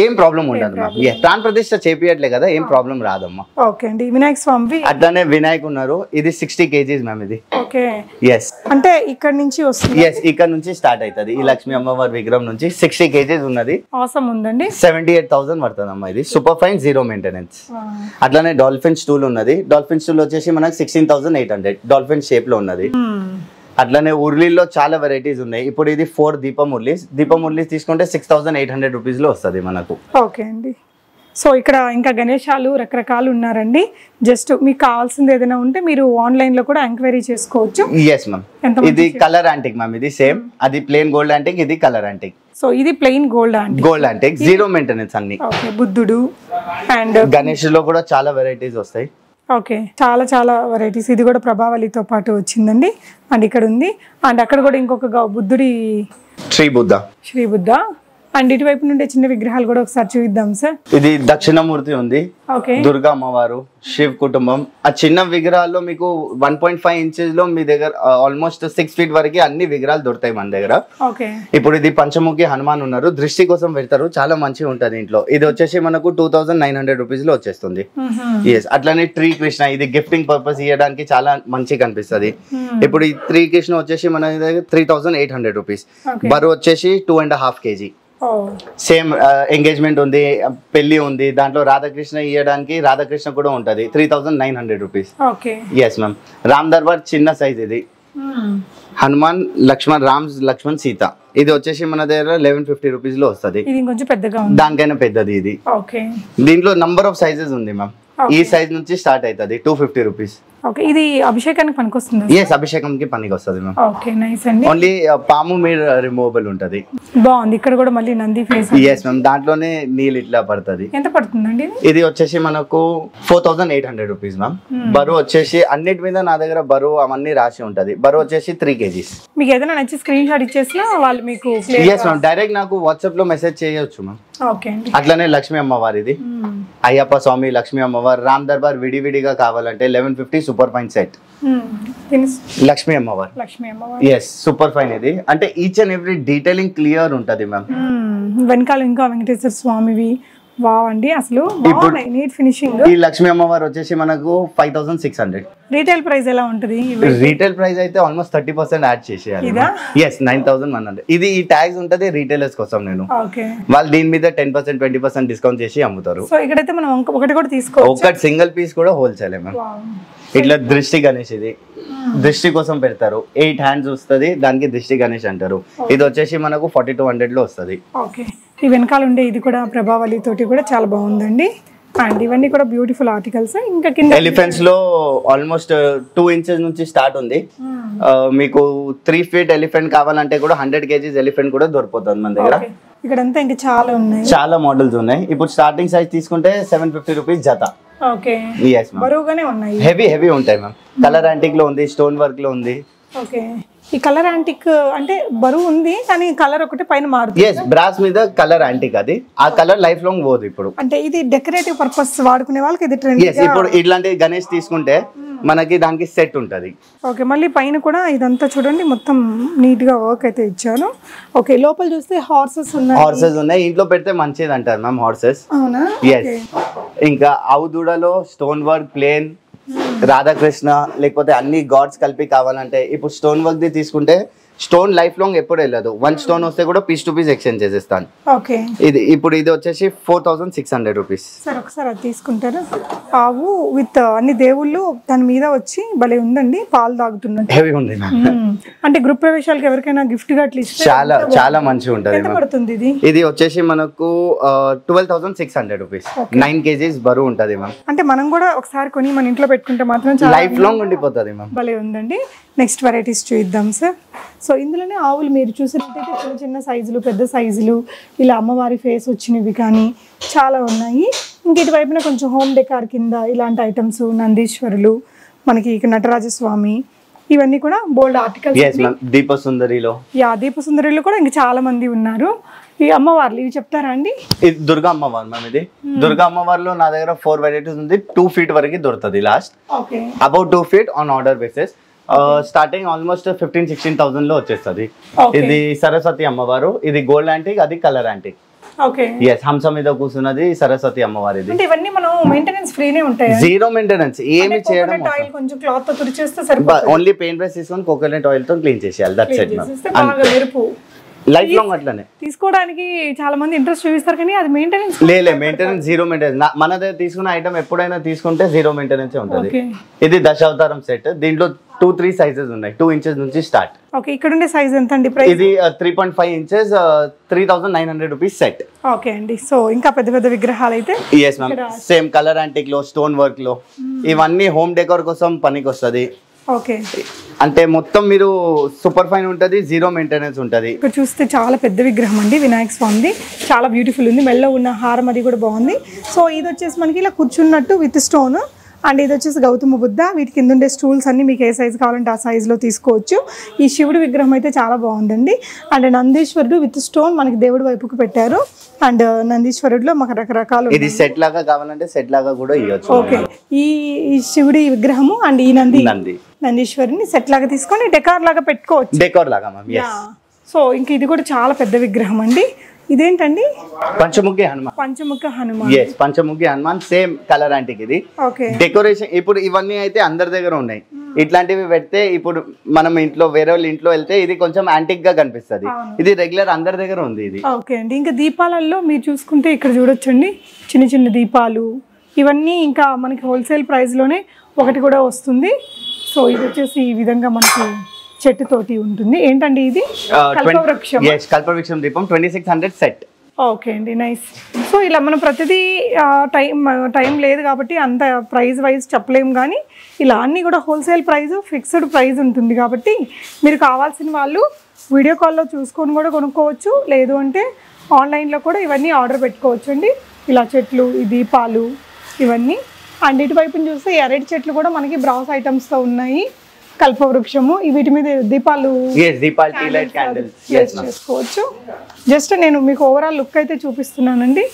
[SPEAKER 2] ఏం ప్రాబ్లం ఉండదు Yeah, ప్రాణ ప్రతిష్ట చేపియట్లే కదా ఏం ప్రాబ్లం రాదమ్మా.
[SPEAKER 1] ఓకే అండి వినాయక స్వామి
[SPEAKER 2] అట్లానే వినాయక్ ఉన్నారు ఇది సిక్స్టీ కేజీస్ మ్యామ్ ఇది.
[SPEAKER 1] ఓకే
[SPEAKER 2] ఎస్
[SPEAKER 1] అంటే ఇక్కడ నుంచి వస్తుంది.
[SPEAKER 2] ఎస్ ఇక్కడ నుంచి స్టార్ట్ అవుతుంది ఈ లక్ష్మీ అమ్మవారి విగ్రహం నుంచి సిక్స్టీ కేజీస్ ఉన్నది.
[SPEAKER 1] అవసరం ఉందండి.
[SPEAKER 2] సెవెంటీ ఎయిట్ థౌసండ్ పడుతుంది అమ్మా ఇది సూపర్ ఫైన్ జీరో మెయింటెనెన్స్ అట్లానే డాల్ఫిన్ స్టూల్ ఉన్నది. డాల్ఫిన్ స్టూల్ వచ్చేసి మనకి sixteen thousand eight hundred dolphin షేప్లో ఉన్నది. అట్లానే ఉర్లీలో చాలా వెరైటీస్ ఉన్నాయి. ఇప్పుడు ఇది ఫోర్ దీపముర్లీస్ దీపముర్లీస్ తీసుకుంటే సిక్స్ థౌసండ్ ఎయిట్ హండ్రెడ్ రూపీస్లో వస్తుంది మనకు.
[SPEAKER 1] ఓకే అండి. సో ఇక్కడ ఇంకా గణేశాలు రకరకాలు ఉన్నారండి. జస్ట్ మీకు కావాల్సింది ఏదైనా ఉంటే మీరు ఆన్లైన్లో కూడా ఎంక్వైరీ చేసుకోవచ్చు.
[SPEAKER 2] ఎస్ మ్యామ్ ఇది కలర్ యాంటిక్ మ్యామ్ ఇది సేమ్ అది ప్లేన్ గోల్డ్ యాంటిక్ ఇది కలర్ యాంటిక్
[SPEAKER 1] సో ఇది ప్లెయిన్ గోల్డ్ అండి
[SPEAKER 2] గోల్డ్ యాంటిక్ జీరో మెయింటెనెన్స్ అన్ని.
[SPEAKER 1] బుద్ధుడు అండ్
[SPEAKER 2] గణేష్లో కూడా చాలా వెరైటీస్ వస్తాయి.
[SPEAKER 1] ఓకే. చాలా చాలా వెరైటీస్ ఇది కూడా ప్రభావళితో పాటు వచ్చిందండి. అండ్ ఇక్కడ ఉంది అండ్ అక్కడ కూడా ఇంకొక బుద్ధుడి
[SPEAKER 2] శ్రీ బుద్ధ.
[SPEAKER 1] శ్రీ బుద్ధ. అండ్ ఇటువైపు నుండి చిన్న విగ్రహాలు కూడా ఒకసారి చూద్దాం సార్.
[SPEAKER 2] ఇది దక్షిణమూర్తి ఉంది. దుర్గా అమ్మవారు శివ్ కుటుంబం. ఆ చిన్న విగ్రహాల్లో మీకు వన్ పాయింట్ ఫైవ్ ఇంచెస్లో మీ దగ్గర ఆల్మోస్ట్ సిక్స్ ఫీట్ వరకు అన్ని విగ్రహాలు దొరుకుతాయి మన దగ్గర. ఇప్పుడు ఇది పంచముఖి హనుమాన్ ఉన్నారు. దృష్టి కోసం పెడతారు. చాలా మంచిగా ఉంటుంది ఇంట్లో. ఇది వచ్చేసి మనకు టూ థౌసండ్ నైన్ హండ్రెడ్ రూపీస్లో వచ్చేస్తుంది. ఎస్ అట్లానే ట్రీ కృష్ణ ఇది గిఫ్టింగ్ పర్పస్ ఇవ్వడానికి చాలా మంచిగా కనిపిస్తుంది. ఇప్పుడు ఈ త్రీ కృష్ణ వచ్చేసి మన దగ్గర three thousand eight hundred rupees. బరువు వచ్చేసి two and half KG same engagement ఉంది పెళ్ళి ఉంది దాంట్లో రాధాకృష్ణ ఇవ్వడానికి రాధాకృష్ణ కూడా ఉంటుంది three thousand nine hundred rupees yes ma'am Ram Darbar చిన్న సైజ్ ఇది. హనుమాన్ లక్ష్మణ్ రామ్ లక్ష్మణ్ సీత. ఇది వచ్చేసి మన దగ్గర లెవెన్ ఫిఫ్టీ రూపీస్లో వస్తుంది. దానికైనా పెద్దది ఇది.
[SPEAKER 1] ఓకే.
[SPEAKER 2] దీంట్లో నంబర్ ఆఫ్ సైజెస్ ఉంది మ్యామ్ ఈ సైజ్ నుంచి స్టార్ట్ అవుతుంది టూ ఫిఫ్టీ రూపీస్
[SPEAKER 1] ఓకే ఇది అభిషేకానికి పనికొస్తుంది
[SPEAKER 2] ఎస్ అభిషేకంకి పనికి వస్తుంది మ్యామ్
[SPEAKER 1] ఓకే నైస్ అండి
[SPEAKER 2] ఓన్లీ పాము మీరు రిమూవబుల్ ఉంటుంది.
[SPEAKER 1] బాగుంది ఇక్కడ కూడా మళ్ళీ నంది ఫేస్
[SPEAKER 2] ఎస్ మ్యామ్ దాంట్లోనే నీళ్ళు ఇట్లా పడుతుంది.
[SPEAKER 1] ఎంత పడుతుందండి ఇది?
[SPEAKER 2] ఇది వచ్చేసి మనకు four thousand eight hundred rupees ma'am బరువు వచ్చేసి అన్నిటి మీద నా దగ్గర బరువు అవన్నీ రాసి ఉంటది. బరువు వచ్చేసి త్రీ కేజీస్
[SPEAKER 1] మీకు ఏదైనా నచ్చి స్క్రీన్ షాట్ ఇచ్చేసినా వాళ్ళు మీకు
[SPEAKER 2] ఎస్ మ్యామ్ డైరెక్ట్ నాకు వాట్సాప్లో మెసేజ్ చేయొచ్చు మ్యామ్ అట్లనే లక్ష్మీ అమ్మవారిది.
[SPEAKER 1] మ్మ్.
[SPEAKER 2] అయ్యప్ప స్వామి లక్ష్మీ అమ్మవారు రామ్ దర్బార్ విడివిడిగా కావాలంటే eleven fifty super fine set Lakshmi అమ్మవారు. ఎస్ సూపర్ ఫైన్ ఇది. అంటే each and every detailing clear ఉంటది మ్యామ్.
[SPEAKER 1] వెనకాల ఇంకా వెంకటేశ్వర స్వామివి వావ్ అండి. అసలు నీట్ ఫినిషింగ్.
[SPEAKER 2] ఈ లక్ష్మీ అమ్మవారు వచ్చేసి మనకు five thousand six hundred.
[SPEAKER 1] Retail price ఎలా ఉంటుంది?
[SPEAKER 2] రీటైల్ ప్రైస్ అయితే ఆల్మోస్ట్ థర్టీ పర్సెంట్ యాడ్ చేసేయాలి? Yes nine thousand one hundred. ఇది ఈ ట్యాగ్స్ ఉంటుంది రీటైలర్స్ కోసం నేను. వాళ్ళు దీని మీద ten percent twenty percent discount చేసి అమ్ముతారు.
[SPEAKER 1] సో ఇక్కడైతే మనం ఒకటి కూడా తీసుకోవచ్చు.
[SPEAKER 2] ఒకటి సింగిల్ పీస్ కూడా హోల్సేల్ మ్యామ్. ఇట్లా దృష్టి గణేష్ ఇది. దృష్టి కోసం పెడతారు. ఎయిట్ హ్యాండ్స్ వస్తుంది దానికి దృష్టి గణేష్ అంటారు. ఇది వచ్చేసి మనకు ఫార్టీ టూ హండ్రెడ్లో వస్తుంది.
[SPEAKER 1] ఓకే. ఈ వెనకాల ఉండే ఇది కూడా ప్రభావళి తోటి కూడా చాలా బాగుందండి. అండ్ ఇవన్నీ కూడా బ్యూటిఫుల్ ఆర్టికల్స్. ఇంకా కింద
[SPEAKER 2] ఎలిఫెంట్స్లో ఆల్మోస్ట్ టూ ఇంచెస్ నుంచి స్టార్ట్ ఉంది. మీకు త్రీ ఫీట్ ఎలిఫెంట్ కావాలంటే కూడా హండ్రెడ్ కేజీస్ ఎలిఫెంట్ కూడా దొరికిపోతుంది మన దగ్గర.
[SPEAKER 1] ఇక్కడంతా ఇంకా చాలా ఉన్నాయి.
[SPEAKER 2] చాలా మోడల్స్ ఉన్నాయి. ఇప్పుడు స్టార్టింగ్ సైజ్ తీసుకుంటే సెవెన్ ఫిఫ్టీ రూపీస్ జత.
[SPEAKER 1] ఓకే. బరువుగానే ఉన్నాయి.
[SPEAKER 2] హెవీ హెవీ ఉంటాయి మ్యామ్ కలర్ యాంటిక్లో ఉంది స్టోన్ వర్క్లో ఉంది.
[SPEAKER 1] ఓకే. ఈ కలర్ యాంటిక్ అంటే బరువు ఉంది కానీ కలర్ ఒకటి పైన మారుతుంది.
[SPEAKER 2] ఎస్ బ్రాస్ మీద కలర్ యాంటిక్ అది. ఆ కలర్ లైఫ్ లాంగ్ పోదు ఇప్పుడు.
[SPEAKER 1] అంటే ఇది డెకరేటివ్ పర్పస్ వాడుకునే వాళ్ళకి ఇది ట్రెండ్
[SPEAKER 2] ఎస్ ఇప్పుడు ఇట్లాంటి గణేష్ తీసుకుంటే మనకి దానికి సెట్ ఉంటది.
[SPEAKER 1] ఓకే మళ్ళీ పైన కూడా ఇదంతా చూడండి మొత్తం నీట్గా వర్క్ అయితే ఇచ్చాను. ఓకే లోపల చూస్తే హార్సెస్ ఉన్నాయి.
[SPEAKER 2] హార్సెస్ ఉన్నాయి. ఇంట్లో పెడితే మంచిది అంటారు మ్యామ్ హార్సెస్
[SPEAKER 1] అవునా
[SPEAKER 2] ఎస్ ఇంకా ఆవు దూడలో స్టోన్ వర్క్ ప్లేన్ రాధాకృష్ణ లేకపోతే అన్ని గాడ్స్ కలిపి కావాలంటే ఇప్పుడు స్టోన్ వర్క్ది తీసుకుంటే స్టోన్ లైఫ్ లాంగ్ ఎప్పుడు వెళ్ళదు. వన్ స్టోన్ వస్తే కూడా పీస్ టు పీస్ ఎక్స్చేంజ్ చేసేస్తాను.
[SPEAKER 1] ఓకే.
[SPEAKER 2] ఇది ఇప్పుడు ఇది వచ్చేసి four thousand six hundred rupees.
[SPEAKER 1] సరే ఒకసారి అది తీసుకుంటారా? ఆవు విత్ అన్ని దేవుళ్ళు దాని మీద వచ్చి భలే ఉందండి పాలు తాగుతున్నట్టు.
[SPEAKER 2] హెవీ ఉంది
[SPEAKER 1] మ్మ్. అంటే గ్రూప్ ప్రవేశాలకు ఎవరికైనా గిఫ్ట్గా అట్లా
[SPEAKER 2] చాలా చాలా మంచిగా ఉంటది
[SPEAKER 1] ఇది?
[SPEAKER 2] ఇది వచ్చేసి మనకు twelve thousand six hundred rupees. Nine KGs బరువు ఉంటది మ్యామ్.
[SPEAKER 1] అంటే మనం కూడా ఒకసారి కొని మన ఇంట్లో పెట్టుకుంటే మాత్రం
[SPEAKER 2] లైఫ్ లాంగ్ ఉండిపోతుంది మ్యామ్.
[SPEAKER 1] భలే ఉందండి. నెక్స్ట్ వెరైటీస్ చూద్దాం సార్ సో ఇందులోనే ఆవులు మీరు చూసినట్టయితే చిన్న చిన్న సైజులు పెద్ద సైజులు ఇలా అమ్మవారి ఫేస్ వచ్చినవి కానీ చాలా ఉన్నాయి. ఇంక ఇటువైపున కొంచెం హోమ్ డెకార్ కింద ఇలాంటి ఐటమ్స్ నందీశ్వరులు మనకి ఇక నటరాజస్వామి ఇవన్నీ కూడా బోల్డ్ ఆర్టికల్స్
[SPEAKER 2] ఎస్ మ్యామ్ దీప సుందరిలో
[SPEAKER 1] యా దీప సుందరులు కూడా ఇంకా చాలా మంది ఉన్నారు. ఈ అమ్మవార్లు ఇవి చెప్తారా అండి?
[SPEAKER 2] ఇది దుర్గా అమ్మవారు మ్యామ్ ఇది. దుర్గా అమ్మవారిలో నా దగ్గర ఫోర్ వెరైటీస్ ఉంది. టూ ఫీట్ వరకు దొరుకుతుంది last
[SPEAKER 1] okay
[SPEAKER 2] about two feet on order basis starting almost fifteen sixteen థౌసండ్లో వచ్చేస్తుంది. ఇది సరస్వతి అమ్మవారు ఇది గోల్డ్ యాంటిక్ అది కలర్ యాంటిక్
[SPEAKER 1] ఓకే
[SPEAKER 2] ఎస్ హంస మీద కూర్చున్నది సరస్వతి అమ్మవారిది.
[SPEAKER 1] అంటే ఇవన్నీ మనం మెయింటెనెన్స్ ఫ్రీనే ఉంటాయి?
[SPEAKER 2] జీరో మెయింటెనెన్స్ ఏమి చేయడం
[SPEAKER 1] కొంచెం క్లాత్తో తుడిచేస్తే సరిపోతుంది.
[SPEAKER 2] ఓన్లీ పెయింట్ బ్రష్ తీసుకొని కోకోనట్ ఆయిల్తో క్లీన్ చేసేయాలి దట్ సెట్
[SPEAKER 1] చేసేస్తే బాగా మెరుపు.
[SPEAKER 2] లైఫ్ లాంగ్ అట్లనే.
[SPEAKER 1] తీసుకోవడానికి చాలా మంది ఇంట్రెస్ట్ చూపిస్తారు కానీ అది మెయింటెనెన్స్
[SPEAKER 2] లేలే మెయింటెనెన్స్ జీరో మెయింటెనెన్స్ మన దగ్గర తీసుకున్న ఐటమ్ ఎప్పుడైనా తీసుకుంటే జీరో మెయింటెనెన్స్ ఉంటుంది. ఇది దశావతారం సెట్ దీంట్లో టూ త్రీ సైజెస్ ఉన్నాయి. టూ ఇంచెస్ నుంచి స్టార్ట్
[SPEAKER 1] ఓకే ఇక్కడ ఉండే సైజ్ ఎంత అండి ప్రైస్
[SPEAKER 2] ఇది three point five inches three thousand nine hundred rupees set
[SPEAKER 1] okay అండి. సో ఇంకా పెద్ద పెద్ద విగ్రహాలు అయితే
[SPEAKER 2] ఎస్ మ్యామ్ సేమ్ కలర్ యాంటిక్లో స్టోన్ వర్క్లో. ఇవన్నీ హోమ్ డెకోర్ కోసం పనికి వస్తుంది
[SPEAKER 1] ఓకే
[SPEAKER 2] అంటే మొత్తం మీరు సూపర్ ఫైన్ ఉంటుంది జీరో మెయింటెనెన్స్ ఉంటుంది.
[SPEAKER 1] ఇక్కడ చూస్తే చాలా పెద్ద విగ్రహం అండి వినాయక స్వామిది. చాలా బ్యూటిఫుల్ ఉంది. మెల్ల ఉన్న హారం అది కూడా బాగుంది. సో ఇది వచ్చేసి మనకి ఇలా కూర్చున్నట్టు విత్ స్టోన్ అండ్ ఇది వచ్చేసి గౌతమ బుద్ధ. వీటి కింద ఉండే స్టూల్స్ అన్ని మీకు ఏ సైజ్ కావాలంటే ఆ సైజులో తీసుకోవచ్చు. ఈ శివుడి విగ్రహం అయితే చాలా బాగుందండి. అండ్ నందీశ్వరుడు విత్ స్టోన్ మనకి దేవుడి వైపుకు పెట్టారు. అండ్ నందీశ్వరుడులో మాకు రకరకాలు
[SPEAKER 2] ఇది సెట్ లాగా కావాలంటే సెట్ లాగా కూడా ఇవ్వచ్చు
[SPEAKER 1] ఓకే ఈ ఈ శివుడి విగ్రహము అండ్ ఈ నంది
[SPEAKER 2] నంది.
[SPEAKER 1] నందీశ్వరిని సెట్ లాగా తీసుకొని డెకార్ లాగా పెట్టుకోవచ్చు.
[SPEAKER 2] డెకోర్ లాగా
[SPEAKER 1] సో ఇంక ఇది కూడా చాలా పెద్ద విగ్రహం అండి. ఇదేంటండి?
[SPEAKER 2] Panchmukhi Hanuman.
[SPEAKER 1] Panchmukha Hanuman.
[SPEAKER 2] Yes Panchmukhi Hanuman same colour antique ఇది. డెకరేషన్ ఇప్పుడు ఇవన్నీ అయితే అందరి దగ్గర ఉన్నాయి. ఇట్లాంటివి పెడితే ఇప్పుడు మనం ఇంట్లో వేరే వాళ్ళ ఇంట్లో వెళ్తే ఇది కొంచెం యాంటిక్గా కనిపిస్తుంది. ఇది రెగ్యులర్ అందరి దగ్గర ఉంది ఇది.
[SPEAKER 1] ఓకే అండి. ఇంకా దీపాలలో మీరు చూసుకుంటే ఇక్కడ చూడొచ్చండి. చిన్న చిన్న దీపాలు. ఇవన్నీ ఇంకా మనకి హోల్సేల్ ప్రైస్లోనే ఒకటి కూడా వస్తుంది. సో ఇది వచ్చేసి ఈ విధంగా మనకి చెట్టుతోటి ఉంటుంది. ఏంటండి ఇది? కల్పవృక్షం
[SPEAKER 2] దీపం twenty six hundred set.
[SPEAKER 1] Okay అండి నైస్. సో ఇలా మనం ప్రతిదీ టైం టైం లేదు కాబట్టి అంత ప్రైస్ వైజ్ చెప్పలేము కానీ ఇలా అన్నీ కూడా హోల్సేల్ ప్రైస్ ఫిక్స్డ్ ప్రైస్ ఉంటుంది కాబట్టి మీరు కావాల్సిన వాళ్ళు వీడియో కాల్లో చూసుకొని కూడా కొనుక్కోవచ్చు. లేదు అంటే ఆన్లైన్లో కూడా ఇవన్నీ ఆర్డర్ పెట్టుకోవచ్చు అండి. ఇలా చెట్లు ఈ దీపాలు ఇవన్నీ. అండ్ ఇటువైపున చూస్తే ఈ అరటి చెట్లు కూడా మనకి బ్రాస్ ఐటమ్స్తో ఉన్నాయి. కల్పవృక్షము. వీటి మీద దీపాలు చేసుకోవచ్చు. జస్ట్ నేను మీకు ఓవరాల్ లుక్ అయితే చూపిస్తున్నానండి.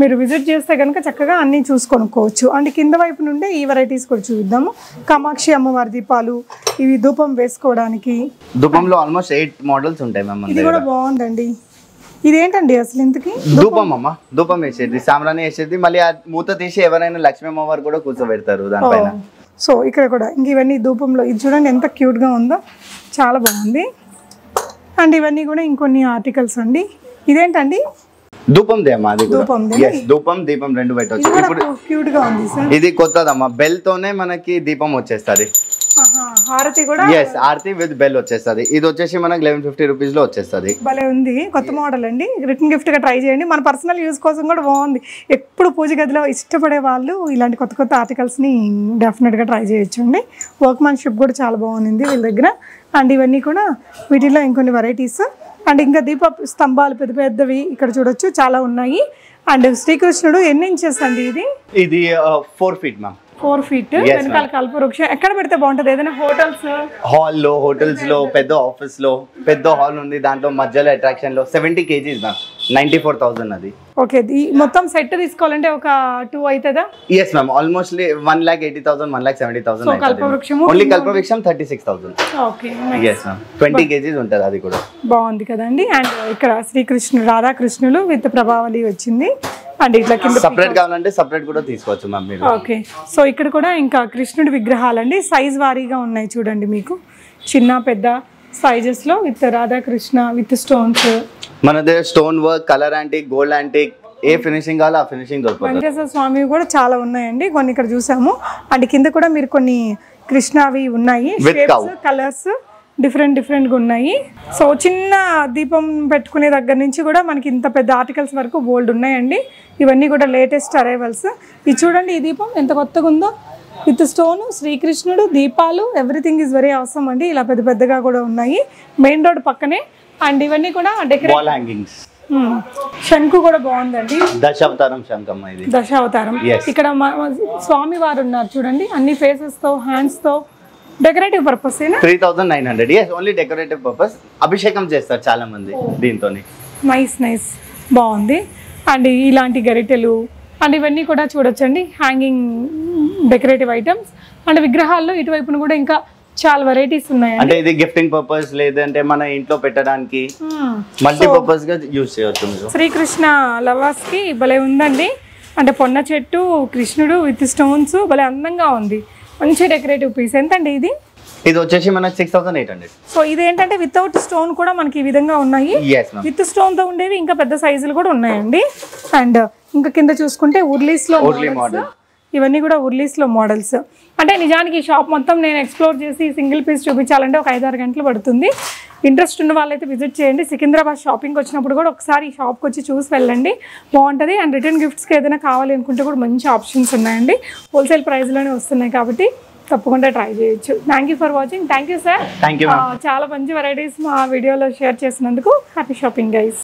[SPEAKER 1] మీరు విజిట్ చేస్తే కనుక చక్కగా అన్నీ చూసుకొనుక్కోవచ్చు అండ్ కింద వైపు నుండే ఈ వెరైటీస్ కూడా చూద్దాము. కామాక్షి అమ్మవారి దీపాలు ఇవి ధూపం వేసుకోవడానికి.
[SPEAKER 2] ధూపంలో ఆల్మోస్ట్ ఎయిట్ మోడల్స్ ఉంటాయి మ్యామ్
[SPEAKER 1] ఇది కూడా బాగుందండి. ఇదేంటండి అసలు ఇంతకి?
[SPEAKER 2] ధూపం అమ్మ ధూపం వేసేది. సాంబ్రాణి వేసేది. మళ్ళీ ఆ మూత తీసి ఎవరైనా లక్ష్మీ అమ్మవారు కూడా కూర్చోబెడతారు దానిపైన.
[SPEAKER 1] సో ఇక్కడ కూడా ఇంక ఇవన్నీ ధూపంలో ఇది చూడండి ఎంత క్యూట్గా ఉందో చాలా బాగుంది. అండ్ ఇవన్నీ కూడా ఇంకొన్ని ఆర్టికల్స్ అండి. ఇదేంటండి?
[SPEAKER 2] అమ్మా అది ధూపం దీపం రెండు పెట్టవచ్చు
[SPEAKER 1] ఇది
[SPEAKER 2] ఇప్పుడు కొత్తదమ్మా. బెల్ తోనే మనకి దీపం వచ్చేస్తుంది.
[SPEAKER 1] హారతి కూడా
[SPEAKER 2] ఎస్ ఆర్తి విత్ బెల్ వచ్చేస్తుంది. ఇది వచ్చేసి మనకి లెవెన్ ఫిఫ్టీ రూపీస్లో వచ్చేస్తుంది.
[SPEAKER 1] భలే ఉంది. కొత్త మోడల్ అండి. రిటర్న్ గిఫ్ట్గా ట్రై చేయండి. మన పర్సనల్ యూస్ కోసం కూడా బాగుంది. ఎప్పుడు పూజ గదిలో ఇష్టపడే వాళ్ళు ఇలాంటి కొత్త కొత్త ఆర్టికల్స్ని డెఫినెట్గా ట్రై చేయొచ్చు అండి వర్క్ మ్యాన్షిప్ కూడా చాలా బాగుంది వీళ్ళ దగ్గర. అండ్ ఇవన్నీ కూడా వీటిలో ఇంకొన్ని వెరైటీస్ అండ్ ఇంకా దీప స్తంభాలు పెద్ద పెద్దవి ఇక్కడ చూడొచ్చు. చాలా ఉన్నాయి. అండ్ శ్రీకృష్ణుడు ఎన్ని ఇంచెస్ అండి ఇది?
[SPEAKER 2] ఇది four feet ma'am
[SPEAKER 1] four feet వెనకాల కల్పవృక్షం ఎక్కడ పెడితే బాగుంటుంది? ఏదైనా హోటల్స్?
[SPEAKER 2] హాల్లో హోటల్స్లో పెద్ద ఆఫీస్లో పెద్ద హాల్ ఉంది. దాంట్లో మధ్యలో అట్రాక్షన్లో seventy KGs ma'am ninety four thousand అది.
[SPEAKER 1] ఓకే మొత్తం సెట్ తీసుకోవాలంటే ఒక టూ అవుతుందా
[SPEAKER 2] yes ma'am almost one lakh eighty thousand one lakh seventy thousand
[SPEAKER 1] కల్పవృక్షము
[SPEAKER 2] only కల్పవృక్షం thirty six thousand
[SPEAKER 1] okay
[SPEAKER 2] yes ma'am twenty KGs ఉంటుంది అది కూడా.
[SPEAKER 1] బాగుంది కదండి. అండ్ ఇక్కడ శ్రీకృష్ణుడు రాధాకృష్ణులు విత్ ప్రభావళి వచ్చింది. అండ్ ఇట్లా కింద
[SPEAKER 2] సపరేట్ కావాలంటే సపరేట్ కూడా తీసుకోవచ్చు మ్యామ్ మీరు.
[SPEAKER 1] ఓకే సో ఇక్కడ కూడా ఇంకా కృష్ణుడి విగ్రహాలండి. సైజ్ వారీగా ఉన్నాయి చూడండి మీకు. చిన్న పెద్ద సైజెస్లో విత్ రాధాకృష్ణ విత్ స్టోన్స్
[SPEAKER 2] మన దగ్గర stone work colour antique gold antique ఏ ఫినిషింగ్ కావాలో ఆ ఫినిషింగ్ దొరుకుతుంది.
[SPEAKER 1] వెంకటేశ్వర స్వామి కూడా చాలా ఉన్నాయండి. కొన్ని ఇక్కడ చూసాము. అండ్ కింద కూడా మీరు కొన్ని కృష్ణవి ఉన్నాయి. కలర్స్ డిఫరెంట్ డిఫరెంట్గా ఉన్నాయి. సో చిన్న దీపం పెట్టుకునే దగ్గర నుంచి కూడా మనకి ఇంత పెద్ద ఆర్టికల్స్ వరకు బోల్డ్ ఉన్నాయండి. ఇవన్నీ కూడా లేటెస్ట్ అరైవల్స్ ఇది చూడండి ఈ దీపం ఎంత కొత్తగా ఉందో. విత్ స్టోన్ శ్రీకృష్ణుడు దీపాలు ఎవ్రీథింగ్ ఈజ్ వెరీ అవసరం అండి. ఇలా పెద్ద పెద్దగా కూడా ఉన్నాయి. మెయిన్ రోడ్ పక్కనే. అండ్ ఇవన్నీ కూడా డెకరేట్
[SPEAKER 2] హ్యాంగింగ్స్
[SPEAKER 1] శంకు కూడా బాగుందండి.
[SPEAKER 2] దశావతారం శంకమ్మ ఇది.
[SPEAKER 1] దశావతారం. ఇక్కడ స్వామి వారు ఉన్నారు చూడండి. అన్ని ఫేసెస్తో హ్యాండ్స్తో. Decorative purpose
[SPEAKER 2] three thousand nine hundred yes only decorative purpose అభిషేకం చేస్తారు చాలా మంది దీంతో
[SPEAKER 1] నైస్ నైస్ బాగుంది. అండ్ ఇలాంటి గరిటెలు అండ్ ఇవన్నీ కూడా చూడొచ్చండి. హ్యాంగింగ్ డెకరేటివ్ ఐటమ్స్ అండ్ విగ్రహాల్లో ఇటువైపున కూడా ఇంకా చాలా వెరైటీస్ ఉన్నాయండి.
[SPEAKER 2] అంటే ఇది గిఫ్టింగ్ పర్పస్ లేదంటే మన ఇంట్లో పెట్టడానికి
[SPEAKER 1] Hmm.
[SPEAKER 2] మల్టీపర్పస్గా యూజ్ చేయొచ్చు
[SPEAKER 1] శ్రీకృష్ణ లవర్స్కి భలే ఉందండి. అంటే పొన్న చెట్టు కృష్ణుడు విత్ స్టోన్స్ భలే అందంగా ఉంది. మంచి డెకరేటివ్ పీస్ ఎంతండి ఇది?
[SPEAKER 2] ఇది వచ్చేసి మనకి six thousand eight hundred
[SPEAKER 1] so ఇదేంటంటే వితౌట్ స్టోన్ కూడా మనకి ఈ విధంగా ఉన్నాయి. విత్ స్టోన్తో ఉండేవి ఇంకా పెద్ద సైజులు కూడా ఉన్నాయండి. అండ్ ఇంకా కింద చూసుకుంటే
[SPEAKER 2] ఉర్లీస్లో model.
[SPEAKER 1] ఇవన్నీ కూడా ఉర్లీస్లో మోడల్స్ అంటే నిజానికి ఈ షాప్ మొత్తం నేను ఎక్స్ప్లోర్ చేసి సింగిల్ పీస్ చూపించాలంటే ఒక ఐదారు గంటలు పడుతుంది. ఇంట్రెస్ట్ ఉన్న వాళ్ళైతే విజిట్ చేయండి. సికింద్రాబాద్ షాపింగ్ వచ్చినప్పుడు కూడా ఒకసారి ఈ షాప్కి వచ్చి చూసి వెళ్ళండి. బాగుంటుంది. అండ్ రిటర్న్ గిఫ్ట్స్కి ఏదైనా కావాలి అనుకుంటే కూడా మంచి ఆప్షన్స్ ఉన్నాయండి. హోల్సేల్ ప్రైస్లోనే వస్తున్నాయి కాబట్టి తప్పకుండా ట్రై చేయొచ్చు. Thank you for watching thank you sir చాలా మంచి వెరైటీస్ మా వీడియోలో షేర్ చేసినందుకు హ్యాపీ షాపింగ్ గైస్